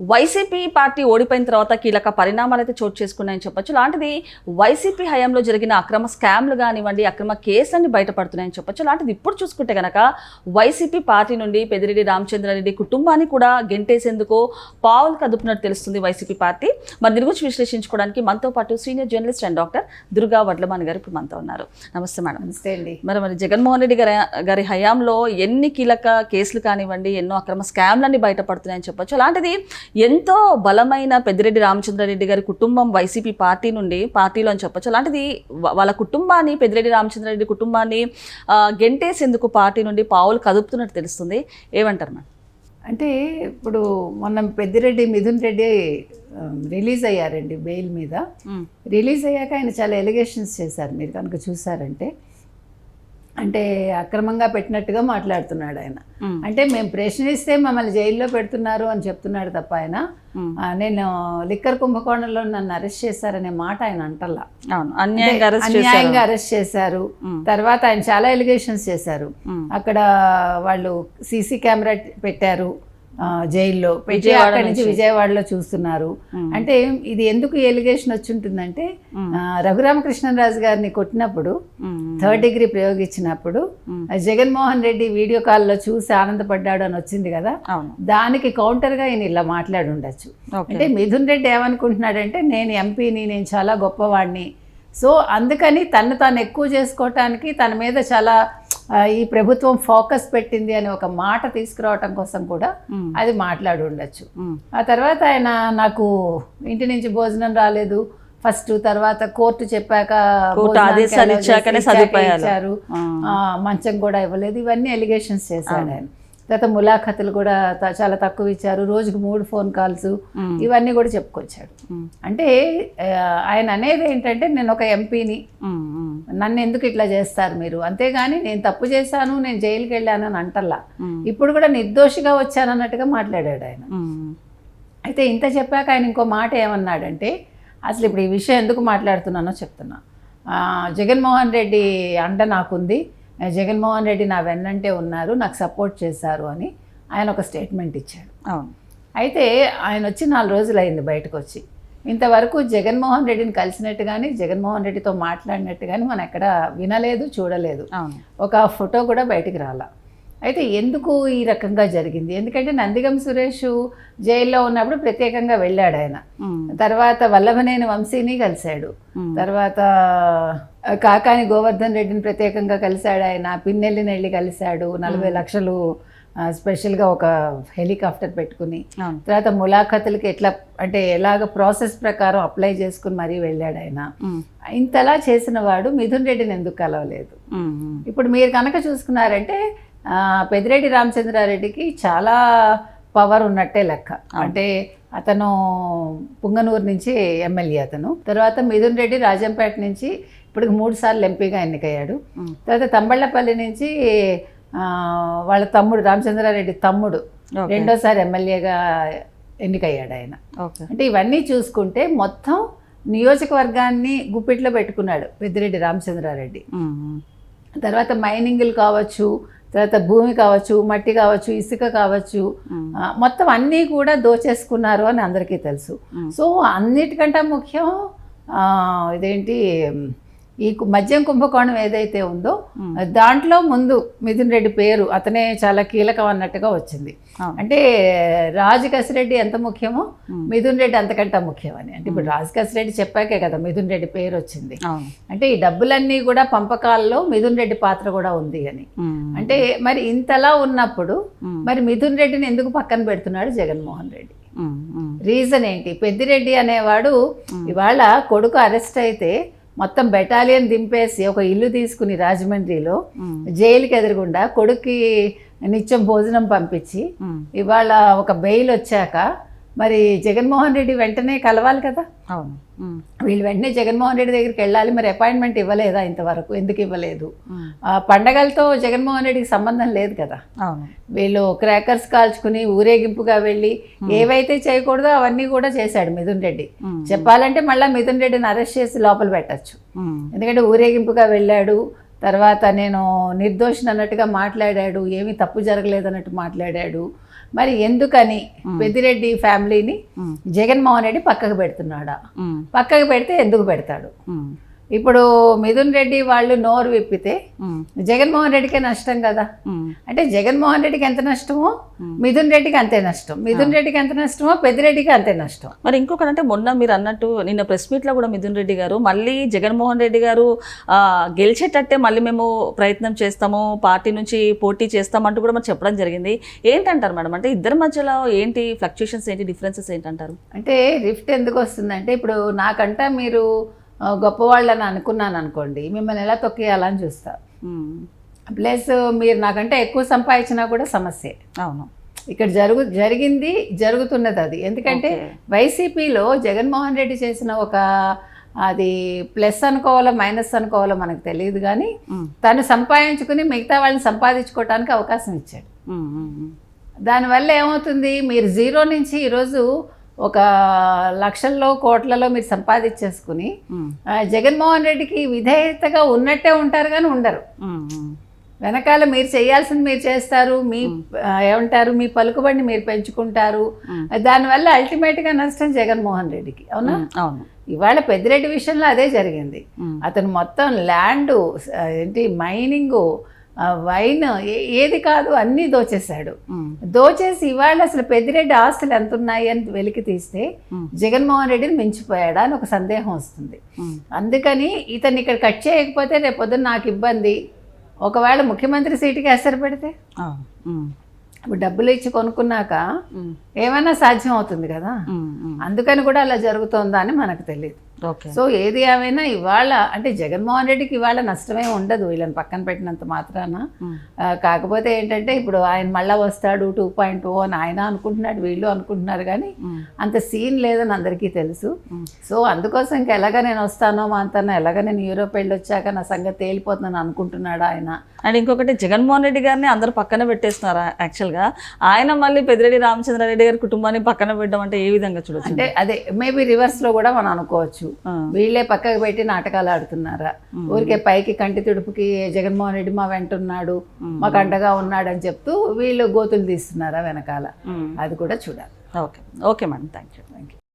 YCP party ఓడిపోయిన తర్వాత కీలక పరిణామాలు అయితే చోటు చేసుకున్నాయని చెప్పొచ్చు. లాంటిది వైసీపీ హయాంలో జరిగిన అక్రమ స్కామ్లు కానివ్వండి అక్రమ కేసులన్నీ బయటపడుతున్నాయని చెప్పొచ్చు. లాంటిది ఇప్పుడు చూసుకుంటే గనక వైసీపీ పార్టీ నుండి పెదిరెడ్డి రామచంద్రారెడ్డి కుటుంబాన్ని కూడా గెంటేసేందుకు పావులు కదుపునట్టు తెలుస్తుంది వైసీపీ పార్టీ. మరి దీని గురించి విశ్లేషించుకోవడానికి మనతో పాటు senior journalist and doctor Durga Vadlaman గారు ఇప్పుడు మనతో ఉన్నారు. నమస్తే మేడం. నమస్తే అండి. మరి మరి జగన్మోహన్ రెడ్డి గారి గారి హయాంలో ఎన్ని కీలక కేసులు కానివ్వండి ఎన్నో అక్రమ స్కామ్లన్నీ బయటపడుతున్నాయని చెప్పొచ్చు. అలాంటిది ఎంతో బలమైన పెద్దిరెడ్డి రామచంద్రారెడ్డి గారి కుటుంబం వైసీపీ పార్టీ నుండి పార్టీలో అని చెప్పొచ్చు. అలాంటిది వాళ్ళ కుటుంబాన్ని పెద్దిరెడ్డి రామచంద్రారెడ్డి కుటుంబాన్ని గెంటేసేందుకు పార్టీ నుండి పావులు కదుపుతున్నట్టు తెలుస్తుంది. ఏమంటారు మేడం? అంటే ఇప్పుడు మొన్న పెద్దిరెడ్డి మిథున్ రెడ్డి రిలీజ్ అయ్యారండి బెయిల్ మీద. రిలీజ్ అయ్యాక ఆయన చాలా ఎలిగేషన్స్ చేశారు. మీరు కనుక చూసారంటే అంటే అక్రమంగా పెట్టినట్టుగా మాట్లాడుతున్నాడు ఆయన. అంటే మేము ప్రశ్నిస్తే మమ్మల్ని జైల్లో పెడుతున్నారు అని చెప్తున్నాడు తప్ప ఆయన. నేను లిక్కర్ కుంభకోణంలో నన్ను అరెస్ట్ చేశారనే మాట ఆయన అంటల్లా అవును అన్యాయంగా అరెస్ట్ చేశారు. తర్వాత ఆయన చాలా ఎలిగేషన్స్ చేశారు. అక్కడ వాళ్ళు సీసీ కెమెరా పెట్టారు. జైల్లో పెట్టి విజయవాడ అక్కడి నుంచి. విజయవాడలో చూస్తున్నారు. అంటే ఇది ఎందుకు ఎలిగేషన్ వచ్చి ఉంటుందంటే రఘురామకృష్ణరాజు గారిని కొట్టినప్పుడు. థర్డ్ డిగ్రీ ప్రయోగించినప్పుడు జగన్మోహన్ రెడ్డి వీడియో కాల్లో చూసి ఆనందపడ్డాడు అని వచ్చింది కదా దానికి కౌంటర్గా ఈయన ఇలా మాట్లాడి ఉండొచ్చు అంటే మిథున్ రెడ్డి ఏమనుకుంటున్నాడంటే నేను ఎంపీని నేను చాలా గొప్పవాడిని. సో అందుకని తను తాను ఎక్కువ చేసుకోవటానికి తన మీద చాలా ఈ ప్రభుత్వం ఫోకస్ పెట్టింది అని ఒక మాట తీసుకురావటం కోసం కూడా. అది మాట్లాడి ఉండొచ్చు. ఆ తర్వాత ఆయన నాకు ఇంటి నుంచి భోజనం రాలేదు. ఫస్ట్ తర్వాత కోర్టు చెప్పాక. ఇచ్చారు. మంచం కూడా ఇవ్వలేదు. ఇవన్నీ ఎలిగేషన్స్ చేశాడు ఆయన. తర్వాత ములాఖతులు కూడా చాలా తక్కువ ఇచ్చారు రోజుకు మూడు ఫోన్ కాల్స్. ఇవన్నీ కూడా చెప్పుకొచ్చాడు. అంటే ఆయన అనేది ఏంటంటే నేను ఒక ఎంపీని. నన్ను ఎందుకు ఇట్లా చేస్తారు మీరు అంతేగాని నేను తప్పు చేశాను నేను జైలుకి వెళ్ళాను అని అంటల్లా. ఇప్పుడు కూడా నిర్దోషిగా వచ్చానన్నట్టుగా మాట్లాడాడు ఆయన. అయితే ఇంత చెప్పాక ఆయన ఇంకో మాట ఏమన్నాడంటే అసలు ఇప్పుడు ఈ విషయం ఎందుకు మాట్లాడుతున్నానో చెప్తున్నా జగన్మోహన్ రెడ్డి అండ నాకుంది జగన్మోహన్ రెడ్డి నా వెన్నంటే ఉన్నారు నాకు సపోర్ట్ చేశారు అని ఆయన ఒక స్టేట్మెంట్ ఇచ్చాడు అవును. అయితే ఆయన వచ్చి నాలుగు రోజులు అయింది బయటకు వచ్చి ఇంతవరకు జగన్మోహన్ రెడ్డిని కలిసినట్టు కానీ జగన్మోహన్ రెడ్డితో మాట్లాడినట్టు కానీ మనం ఎక్కడ వినలేదు చూడలేదు. ఒక ఫోటో కూడా బయటికి రాలా. అయితే ఎందుకు ఈ రకంగా జరిగింది? ఎందుకంటే నందిగం సురేష్ జైల్లో ఉన్నప్పుడు ప్రత్యేకంగా వెళ్ళాడు ఆయన. తర్వాత వల్లభనేని వంశీని కలిశాడు. తర్వాత కాకాని గోవర్ధన్ రెడ్డిని ప్రత్యేకంగా కలిశాడు ఆయన. పిన్నెల్లిని వెళ్ళి కలిశాడు. నలభై లక్షలు స్పెషల్గా ఒక హెలికాప్టర్ పెట్టుకుని. తర్వాత ములాఖతులకి ఎట్లా అంటే ఎలాగ ప్రాసెస్ ప్రకారం అప్లై చేసుకుని మరీ వెళ్ళాడు ఆయన. ఇంతలా చేసిన వాడు మిథున్ రెడ్డిని ఎందుకు కలవలేదు. ఇప్పుడు మీరు కనుక చూసుకున్నారంటే ఆ, పెద్దిరెడ్డి రామచంద్రారెడ్డికి చాలా పవర్ ఉన్నట్టే లెక్క. అంటే అతను పుంగనూరు నుంచి ఎమ్మెల్యే అతను. తర్వాత మిథున్ రెడ్డి రాజంపేట నుంచి ఇప్పుడు మూడు సార్లు ఎంపీగా ఎన్నికయ్యాడు. తర్వాత తంబళ్ళపల్లి నుంచి వాళ్ళ తమ్ముడు రామచంద్రారెడ్డి తమ్ముడు. రెండోసారి ఎమ్మెల్యేగా ఎన్నికయ్యాడు ఆయన అంటే ఇవన్నీ చూసుకుంటే మొత్తం నియోజకవర్గాన్ని గుప్పిట్లో పెట్టుకున్నాడు పెద్దిరెడ్డి రామచంద్రారెడ్డి. తర్వాత మైనింగ్లు కావచ్చు తర్వాత భూమి కావచ్చు మట్టి కావచ్చు ఇసుక కావచ్చు మొత్తం అన్నీ కూడా దోచేసుకున్నారు అని అందరికీ తెలుసు. సో అన్నిటికంటే ముఖ్యం ఇదేంటి ఈ మద్యం కుంభకోణం ఏదైతే ఉందో. దాంట్లో ముందు మిథున్ రెడ్డి పేరు అతనే చాలా కీలకం అన్నట్టుగా వచ్చింది. అంటే రాజు కసిరెడ్డి ఎంత ముఖ్యమో. మిథున్ రెడ్డి అంతకంటే ముఖ్యమని అంటే ఇప్పుడు రాజు కసిరెడ్డి చెప్పాకే కదా మిథున్ రెడ్డి పేరు వచ్చింది అంటే ఈ డబ్బులన్నీ కూడా పంపకాల్లో మిథున్ రెడ్డి పాత్ర కూడా ఉంది అని. అంటే మరి ఇంతలా ఉన్నప్పుడు. మరి మిథున్ రెడ్డిని ఎందుకు పక్కన పెడుతున్నాడు జగన్మోహన్ రెడ్డి. రీజన్ ఏంటి పెద్దిరెడ్డి అనేవాడు ఇవాళ కొడుకు అరెస్ట్ అయితే మొత్తం బెటాలియన్ దింపేసి ఒక ఇల్లు తీసుకుని రాజమండ్రిలో. జైలుకి ఎదురుగుండా కొడుక్కి నిత్యం భోజనం పంపించి. ఇవాళ ఒక బెయిల్ వచ్చాక మరి జగన్మోహన్ రెడ్డి వెంటనే కలవాలి కదా? అవును. వీళ్ళు వెంటనే జగన్మోహన్ రెడ్డి దగ్గరికి వెళ్ళాలి. మరి అపాయింట్మెంట్ ఇవ్వలేదా ఇంతవరకు? ఎందుకు ఇవ్వలేదు? పండగలతో జగన్మోహన్ రెడ్డికి సంబంధం లేదు కదా? అవును. వీళ్ళు క్రాకర్స్ కాల్చుకుని ఊరేగింపుగా వెళ్ళి ఏవైతే చేయకూడదో అవన్నీ కూడా చేశాడు మిథున్ రెడ్డి. చెప్పాలంటే మళ్ళీ మిథున్ రెడ్డిని అరెస్ట్ చేసి లోపల పెట్టచ్చు. ఎందుకంటే ఊరేగింపుగా వెళ్ళాడు. తర్వాత నేను నిర్దోషిని అన్నట్టుగా మాట్లాడాడు. ఏమీ తప్పు జరగలేదు అన్నట్టు మాట్లాడాడు. మరి ఎందుకని పెద్దిరెడ్డి ఫ్యామిలీని జగన్మోహన్ రెడ్డి పక్కకు పెడుతున్నాడా? పక్కకు పెడితే ఎందుకు పెడతాడు? ఇప్పుడు మిథున్ రెడ్డి వాళ్ళు నోరు విప్పితే జగన్మోహన్ రెడ్డికే నష్టం కదా. అంటే జగన్మోహన్ రెడ్డికి ఎంత నష్టమో మిథున్ రెడ్డికి అంతే నష్టం. మిథున్ రెడ్డికి ఎంత నష్టమో పెద్దిరెడ్డికి అంతే నష్టం. మరి ఇంకొకటి అంటే మొన్న మీరు అన్నట్టు నిన్న ప్రెస్ మీట్లో కూడా మిథున్ రెడ్డి గారు మళ్ళీ జగన్మోహన్ రెడ్డి గారు గెలిచేటట్టే మళ్ళీ మేము ప్రయత్నం చేస్తాము పార్టీ నుంచి పోటీ చేస్తామంటూ కూడా మరి చెప్పడం జరిగింది. ఏంటంటారు మేడం? అంటే ఇద్దరి మధ్యలో ఏంటి ఫ్లక్చుయేషన్స్ ఏంటి డిఫరెన్సెస్ ఏంటంటారు? అంటే రిఫ్ట్ ఎందుకు వస్తుందంటే ఇప్పుడు నాకంట మీరు గొప్పవాళ్ళని అనుకున్నాను అనుకోండి మిమ్మల్ని ఎలా తొక్కేయాలని చూస్తా. ప్లస్ మీరు నాకంటే ఎక్కువ సంపాదించినా కూడా సమస్యే. అవును. ఇక్కడ జరుగు జరిగింది జరుగుతున్నది అది. ఎందుకంటే. వైసీపీలో జగన్మోహన్ రెడ్డి చేసిన ఒక అది ప్లస్ అనుకోవాలో మైనస్ అనుకోవాలో మనకు తెలియదు కానీ తను సంపాదించుకుని మిగతా వాళ్ళని సంపాదించుకోవడానికి అవకాశం ఇచ్చాడు. దానివల్ల ఏమవుతుంది? మీరు జీరో నుంచి ఈరోజు ఒక లక్షల్లో కోట్లలో మీరు సంపాదించేసుకుని జగన్మోహన్ రెడ్డికి విధేయతగా ఉన్నట్టే ఉంటారు కానీ ఉండరు. వెనకాల మీరు చేయాల్సింది మీరు చేస్తారు మీ ఏమంటారు మీ పలుకుబడిని మీరు పెంచుకుంటారు. దానివల్ల అల్టిమేట్గా నష్టం జగన్మోహన్ రెడ్డికి అవునా? అవును. ఇవాళ పెద్దిరెడ్డి విషయంలో అదే జరిగింది. అతను మొత్తం ల్యాండ్ ఏంటి మైనింగ్ వైన్ ఏది కాదు అన్నీ దోచేశాడు. దోచేసి ఇవాళ అసలు పెద్దిరెడ్డి ఆస్తులు ఎంత ఉన్నాయి అని వెలికి తీస్తే జగన్మోహన్ రెడ్డిని మించిపోయాడా అని ఒక సందేహం వస్తుంది. అందుకని ఇతన్ని ఇక్కడ కట్ చేయకపోతే రేపు పొద్దున్న నాకు ఇబ్బంది. ఒకవేళ ముఖ్యమంత్రి సీటుకి ఎసరు పెడితే? ఇప్పుడు డబ్బులు ఇచ్చి కొనుక్కున్నాక ఏమైనా సాధ్యం అవుతుంది కదా? అందుకని కూడా అలా జరుగుతోందా అని మనకు తెలియదు సో ఏది ఏమైనా ఇవాళ అంటే జగన్మోహన్ రెడ్డికి ఇవాళ నష్టమే ఉండదు వీళ్ళని పక్కన పెట్టినంత మాత్రాన. కాకపోతే ఏంటంటే ఇప్పుడు ఆయన మళ్ళా వస్తాడు టూ పాయింట్ ఓ అని ఆయన అనుకుంటున్నాడు వీళ్ళు అనుకుంటున్నారు కానీ అంత సీన్ లేదని అందరికీ తెలుసు. సో అందుకోసం ఇంక ఎలాగ నేను వస్తానో మా అంతానో ఎలాగ నేను యూరోప్ వెళ్ళి వచ్చాక నా సంగతి తేలిపోతుందని అనుకుంటున్నాడు ఆయన. అండ్ ఇంకొకటి జగన్మోహన్ రెడ్డి గారిని అందరూ పక్కన పెట్టేస్తున్నారు యాక్చువల్గా. ఆయన మళ్ళీ పెద్దిరెడ్డి రామచంద్రారెడ్డి గారి కుటుంబాన్ని పక్కన పెట్టడం అంటే ఏ విధంగా చూడొచ్చు? అంటే అదే మేబీ రివర్స్లో కూడా మనం అనుకోవచ్చు. ఆ, వీళ్ళే పక్కకు పెట్టి నాటకాలు ఆడుతున్నారా? ఊరికే పైకి కంటి తుడుపుకి జగన్మోహన్ రెడ్డి మా వెంట ఉన్నాడు మాకు అండగా ఉన్నాడు అని చెప్తూ వీళ్ళు గోతులు తీస్తున్నారా వెనకాల? అది కూడా చూడాలి. Okay. Okay madam. Thank you thank you